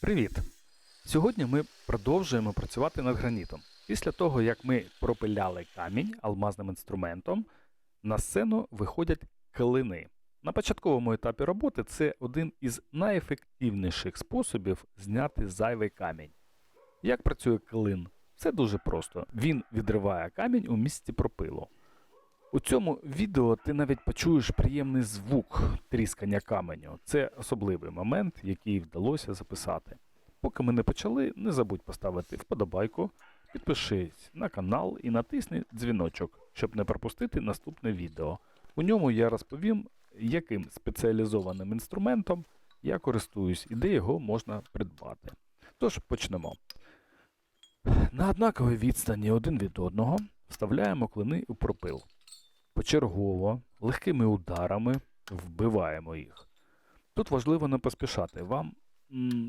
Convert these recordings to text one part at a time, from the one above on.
Привіт! Сьогодні ми продовжуємо працювати над гранітом. Після того, як ми пропиляли камінь алмазним інструментом, на сцену виходять клини. На початковому етапі роботи це один із найефективніших способів зняти зайвий камінь. Як працює клин? Все дуже просто. Він відриває камінь у місці пропилу. У цьому відео ти навіть почуєш приємний звук тріскання каменю. Це особливий момент, який вдалося записати. Поки ми не почали, не забудь поставити вподобайку, підпишись на канал і натисни дзвіночок, щоб не пропустити наступне відео. У ньому я розповім, яким спеціалізованим інструментом я користуюсь і де його можна придбати. Тож почнемо. На однаковій відстані один від одного вставляємо клини у пропил. Почергово, легкими ударами вбиваємо їх. Тут важливо не поспішати. Вам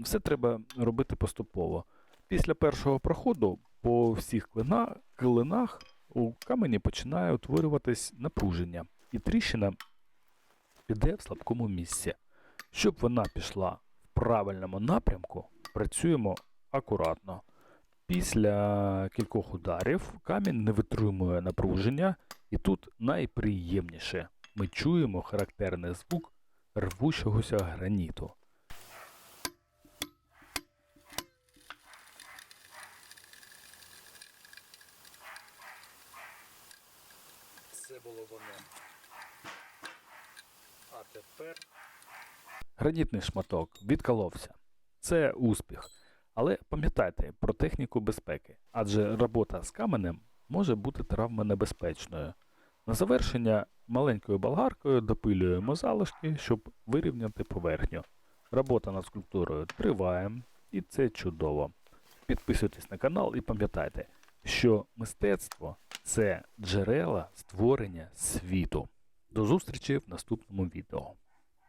все треба робити поступово. Після першого проходу по всіх клинах у камені починає утворюватись напруження, і тріщина піде в слабкому місці. Щоб вона пішла в правильному напрямку, працюємо акуратно. Після кількох ударів камінь не витримує напруження, і тут найприємніше ми чуємо характерний звук рвущогося граніту. Це було воно. А тепер Гранітний шматок відколовся. Це успіх. Але пам'ятайте про техніку безпеки, адже робота з каменем може бути травмонебезпечною. На завершення маленькою болгаркою допилюємо залишки, щоб вирівняти поверхню. Робота над скульптурою триває, і це чудово. Підписуйтесь на канал і пам'ятайте, що мистецтво це джерела створення світу. До зустрічі в наступному відео.